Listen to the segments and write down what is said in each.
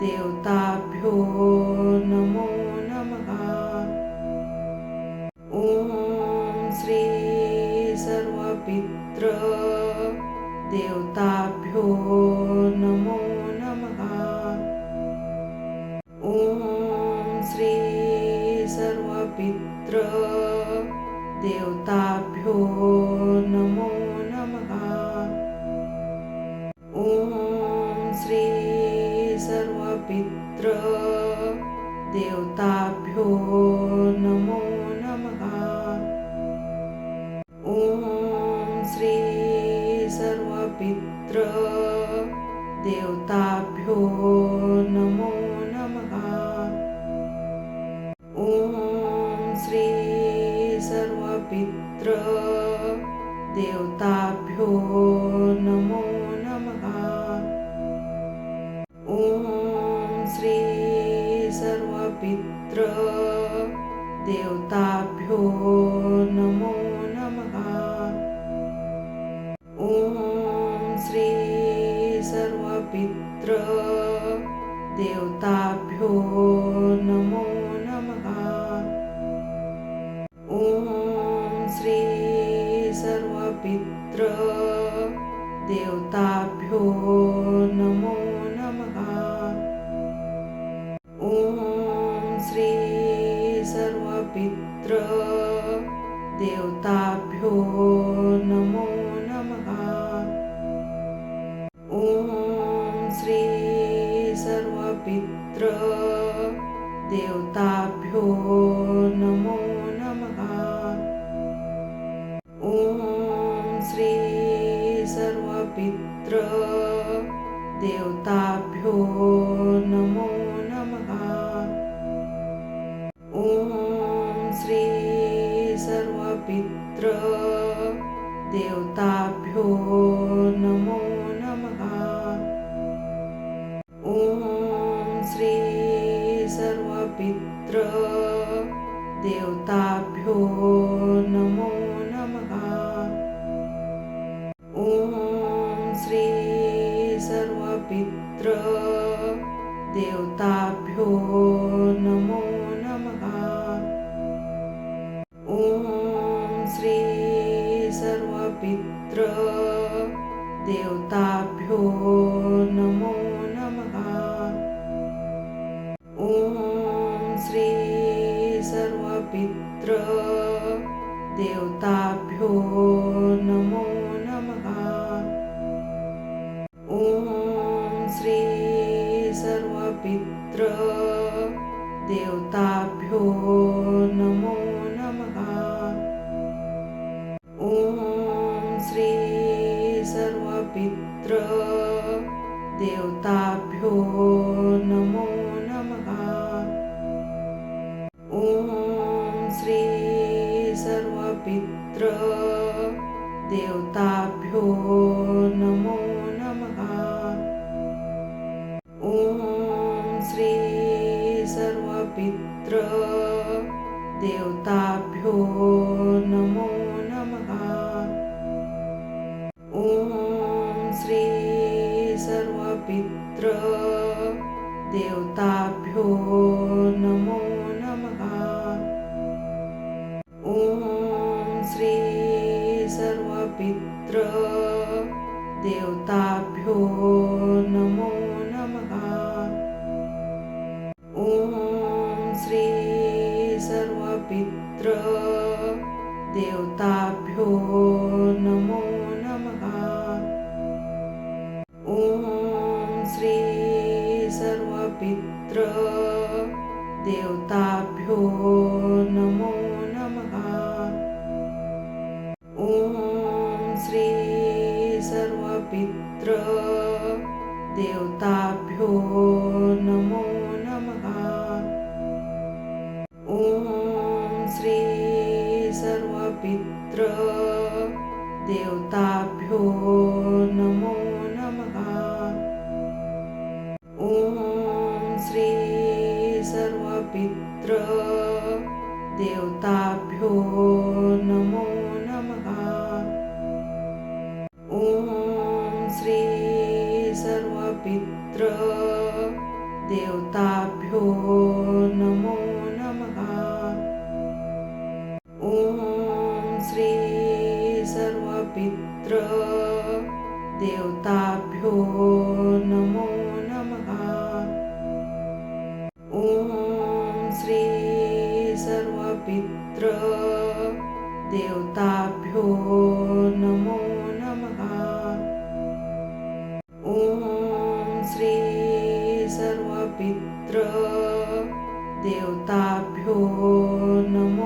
देवताभ्यो देवताभ्यो नमो देवताभ्यो देवताभ्यो नमो ॐ श्री सर्वपित्र देवताभ्यो देवताभ्यो नमो देवताभ्यो देवताभ्यो नमो नमः। ॐ श्री सर्वपित्र देवताभ्यो देवताभ्यो नमः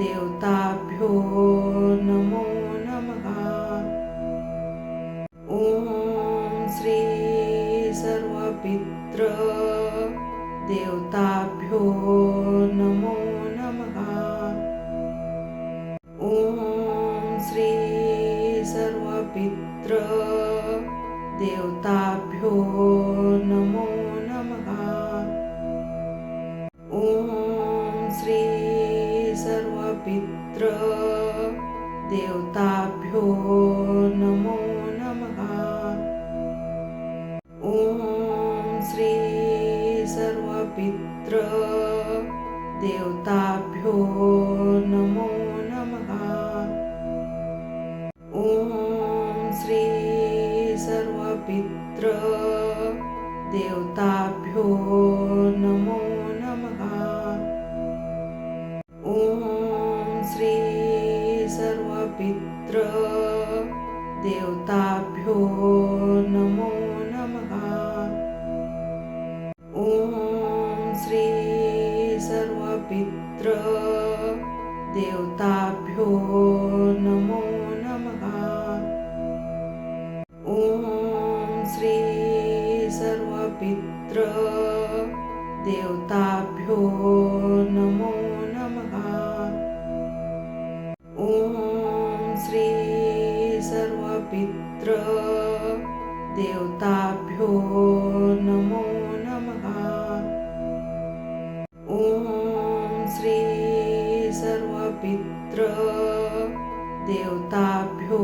Teu tá? देवताभ्यो नमो नमः देवताभ्यो देवताभ्यो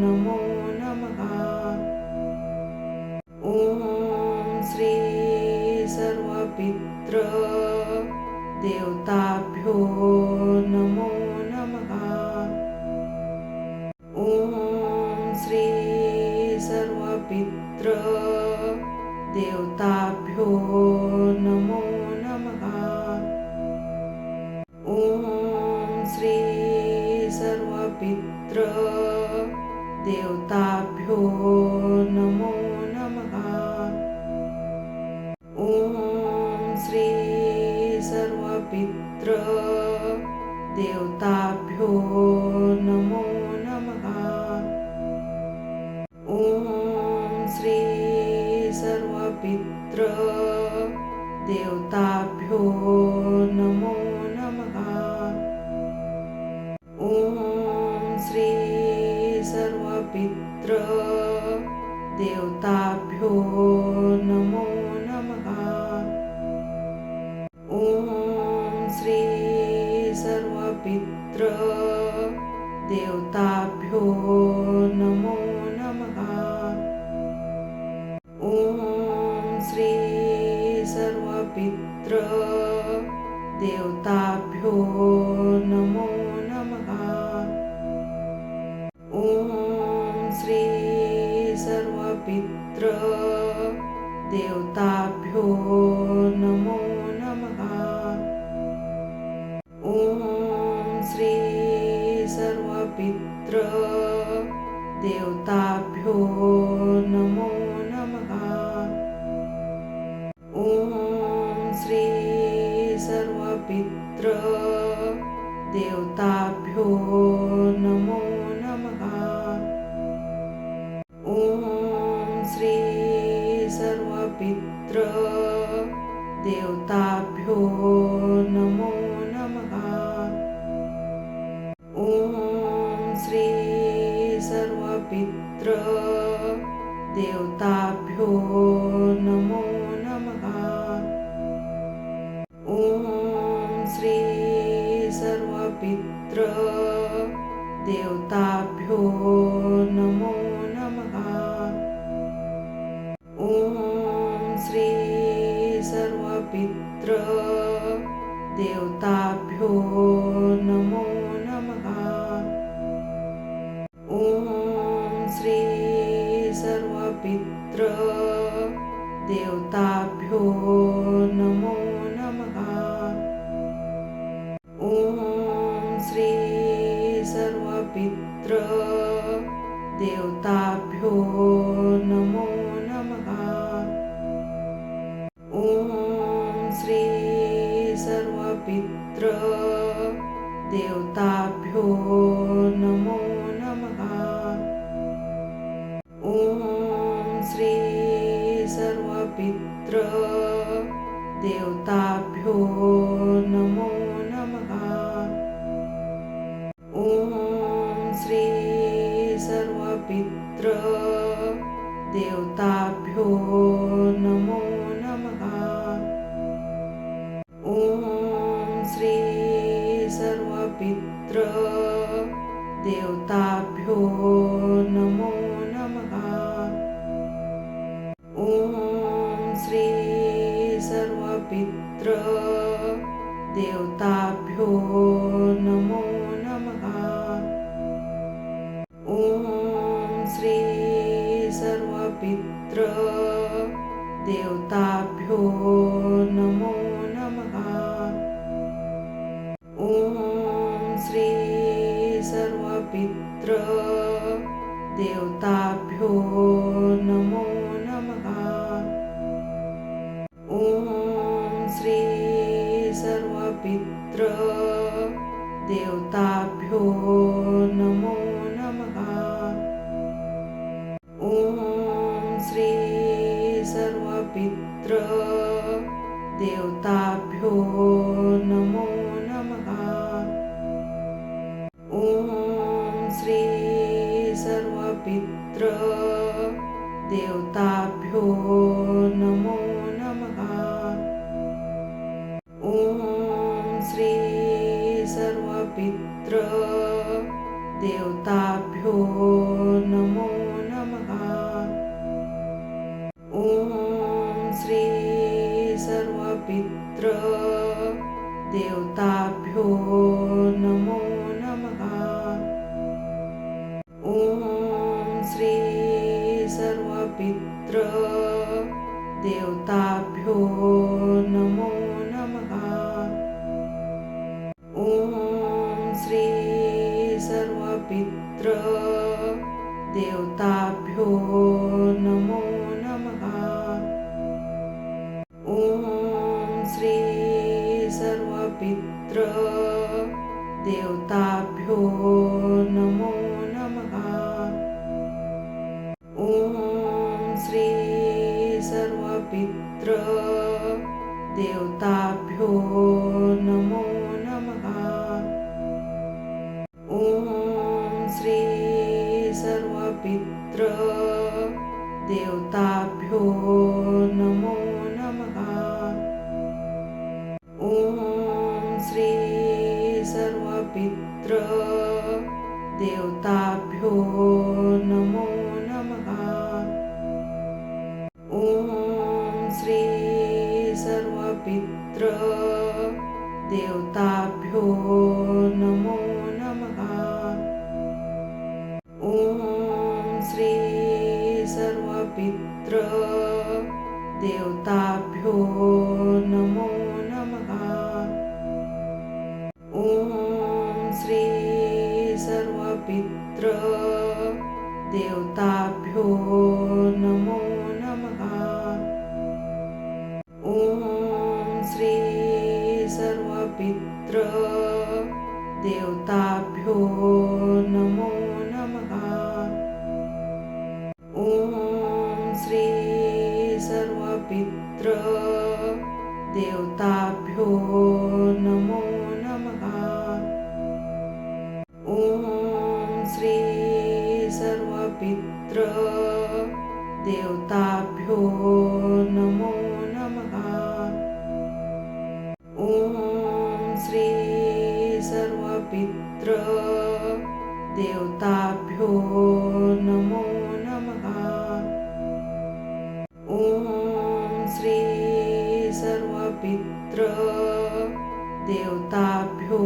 नमो ॐ श्री सर्वपित्र देवताभ्यो देवताभ्यो नमो देवताभ्यो नमो नमः। ॐ श्री सर्वपित्र देवताभ्यो يعلمون देवताभ्यो नमो ताभ्यो नमो नमः। ॐ श्री सर्वपित्र देवताभ्यो नमः देवताभ्यो नमो भ्यो नमो ताभ्यो नमो नमः। ॐ श्री सर्वपित्र देवताभ्यो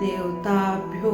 देवताभ्यो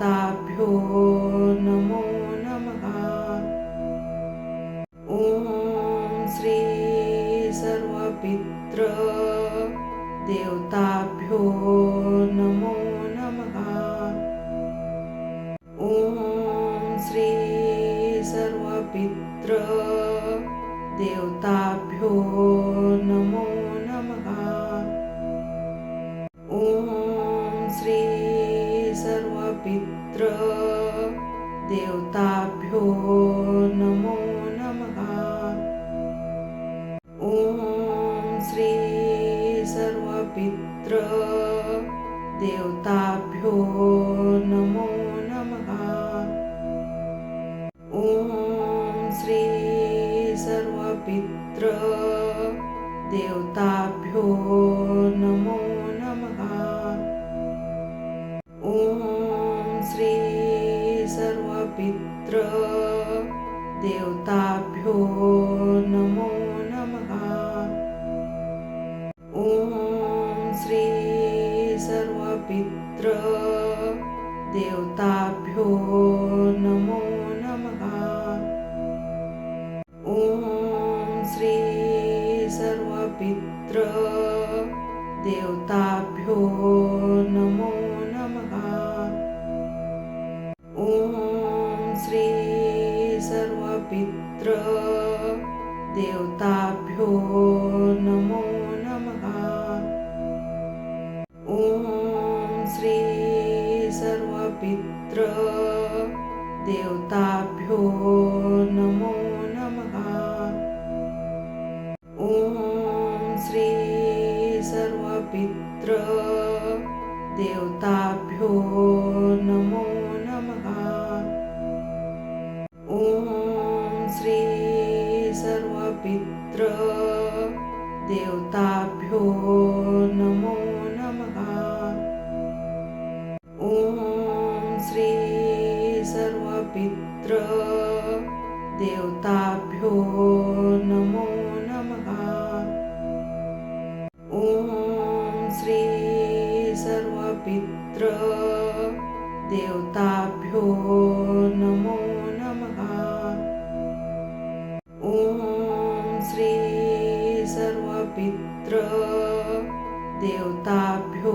ताभ्यो नमो नमः। ॐ श्री सर्वपित्र देवताभ्यो नमो नमः। ॐ श्री सर्वपित्र देवताभ्यो ताभ्यो नमो नमः। ॐ श्री सर्वपित्र देवताभ्यो पित्र देवताभ्यो नम। ताभ्यो नमो नमः। ॐ श्री सर्वपित्र देवताभ्यो